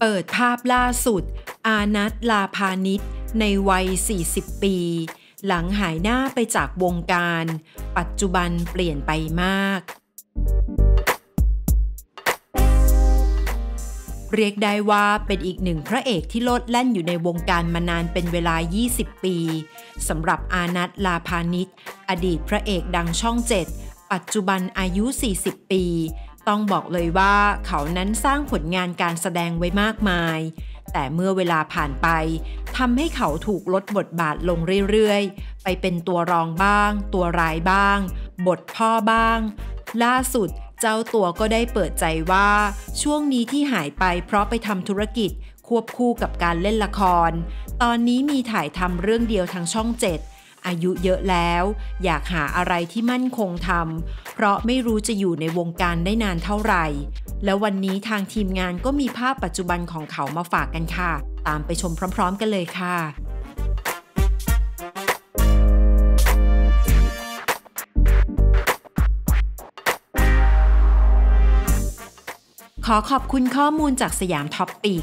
เปิดภาพล่าสุด อานัทลาพานิชในวัย 40 ปี หลังหายหน้าไปจากวงการ ปัจจุบันเปลี่ยนไปมาก เรียกได้ว่าเป็นอีกหนึ่งพระเอกที่โลดแล่นอยู่ในวงการมานานเป็นเวลา 20 ปีสำหรับอานัทลาพานิชอดีตพระเอกดังช่อง7ปัจจุบันอายุ 40 ปี ต้องบอกเลยว่าเขานั้นสร้างผลงานการแสดงไว้มากมาย แต่เมื่อเวลาผ่านไปทำให้เขาถูกลดบทบาทลงเรื่อยๆ ไปเป็นตัวรองบ้าง ตัวร้ายบ้าง บทพ่อบ้าง ล่าสุดเจ้าตัวก็ได้เปิดใจว่า ช่วงนี้ที่หายไปเพราะไปทำธุรกิจควบคู่กับการเล่นละคร ตอนนี้มีถ่ายทำเรื่องเดียวทางช่องเจ็ด อายุเยอะแล้ว อยากหาอะไรที่มั่นคงทำเพราะไม่รู้จะอยู่ในวงการได้นานเท่าไหร่ แล้ววันนี้ทางทีมงานก็มีภาพปัจจุบันของเขามาฝากกันค่ะ ตามไปชมพร้อม ๆ กันเลยค่ะขอขอบคุณข้อมูลจากสยามท็อปปิก